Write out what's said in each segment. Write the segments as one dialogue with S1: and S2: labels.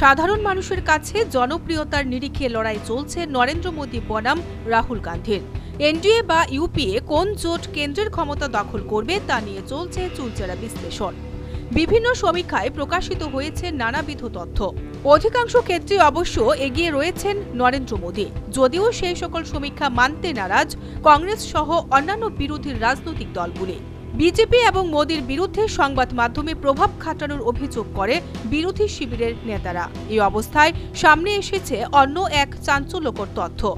S1: সাধারণ মানুষের কাছে জনপ্রিয়তার নিরিখে লড়াই চলছে নরেন্দ্র মোদী বনাম রাহুল গান্ধীর। এনডিএ বা ইউপিএ কোন জোট কেন্দ্রের ক্ষমতা দখল করবে তা নিয়ে চলছে চুলচেরা বিশ্লেষণ। বিভিন্ন সমীক্ষায় প্রকাশিত হয়েছে নানাবিধ তথ্য। অধিকাংশ ক্ষেত্রে অবশ্য এগিয়ে রয়েছেন নরেন্দ্র মোদী। যদিও সেই সকল সমীক্ষা মানতে নারাজ, কংগ্রেস সহ অন্যান্য বিরোধী রাজনৈতিক দলগুলি। বিজেপি এবং মোদীর বিরুদ্ধে সংবাদ মাধ্যমে প্রভাব খাটানোর অভিযোগ করে বিরোধী শিবিরের নেতারা। এই অবস্থায় সামনে এসেছে অন্য এক চাঞ্চল্যকর তথ্য।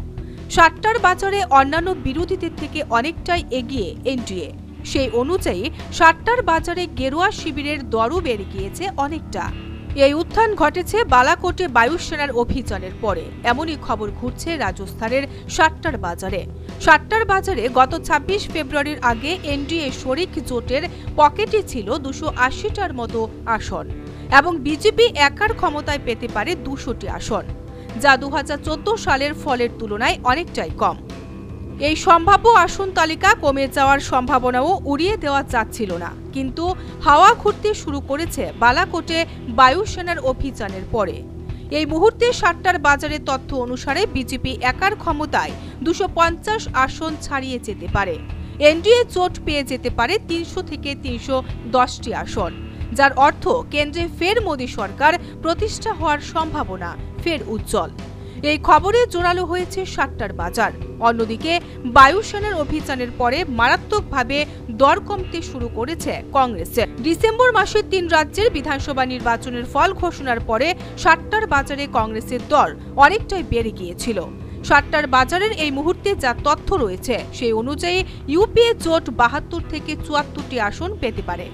S1: সাতটার বাজারে অন্যান্য বিরোধীদের থেকে অনেকটাই এগিয়ে এনডিএ। সেই অনুযায়ী সাতটার বাজারে গেরুয়া শিবিরের দরও বেড়ে গিয়েছে অনেকটা। এই উত্থান ঘটেছে বালাকোটে বায়ুসেনার অভিযানের পরে। এমনই খবর ঘুরছে রাজস্থানের সাতটার বাজারে। সাতটার বাজারে গত ২৬ ফেব্রুয়ারির আগে এনডিএ শরিক জোটের পকেটে ছিল দুশো আশিটার মতো আসন এবং বিজেপি একার ক্ষমতায় পেতে পারে দুশোটি আসন, যা দু হাজার চোদ্দ সালের ফলের তুলনায় অনেকটাই কম। এই সম্ভাব্য আসন তালিকা কমে যাওয়ার সম্ভাবনাও উড়িয়ে দেওয়া যাচ্ছিল না। কিন্তু হাওয়া ঘুরতে শুরু করেছে বালাকোটে বায়ুসেনার অভিযানের পরে। এই মুহূর্তে সাতটার বাজারের তথ্য অনুসারে বিজেপি একার ক্ষমতায় দুশো আসন ছাড়িয়ে যেতে পারে। এনডিএ চোট পেয়ে যেতে পারে তিনশো থেকে তিনশো দশটি আসন। যার অর্থ কেন্দ্রে ফের মোদী সরকার প্রতিষ্ঠা হওয়ার সম্ভাবনা ফের উজ্জ্বল। এই খবরে জোরালো হয়েছে সাতটার বাজার। অন্যদিকে বায়ুসেনার অভিযানের পরে মারাত্মকভাবে দর কমতে শুরু করেছে কংগ্রেসের ডিসেম্বর মাসের তিন রাজ্যের বিধানসভা নির্বাচনের ফল ঘোষণার পরে সাতটার বাজারে কংগ্রেসের দর অনেকটাই বেড়ে গিয়েছিল। সাতটার বাজারের এই মুহূর্তে যা তথ্য রয়েছে, সেই অনুযায়ী ইউপিএ জোট বাহাত্তর থেকে চুয়াত্তরটি আসন পেতে পারে।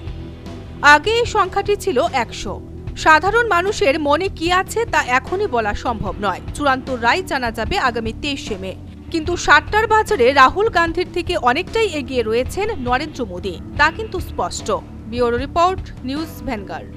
S1: আগে এই সংখ্যাটি ছিল একশো। সাধারণ মানুষের মনে কি আছে তা এখনই বলা সম্ভব নয়। চূড়ান্ত রায় জানা যাবে আগামী তেইশে মে। কিন্তু সাতটার বাজারে রাহুল গান্ধীর থেকে অনেকটাই এগিয়ে রয়েছেন নরেন্দ্র মোদী, তা কিন্তু স্পষ্ট। Bureau report, News Vanguard.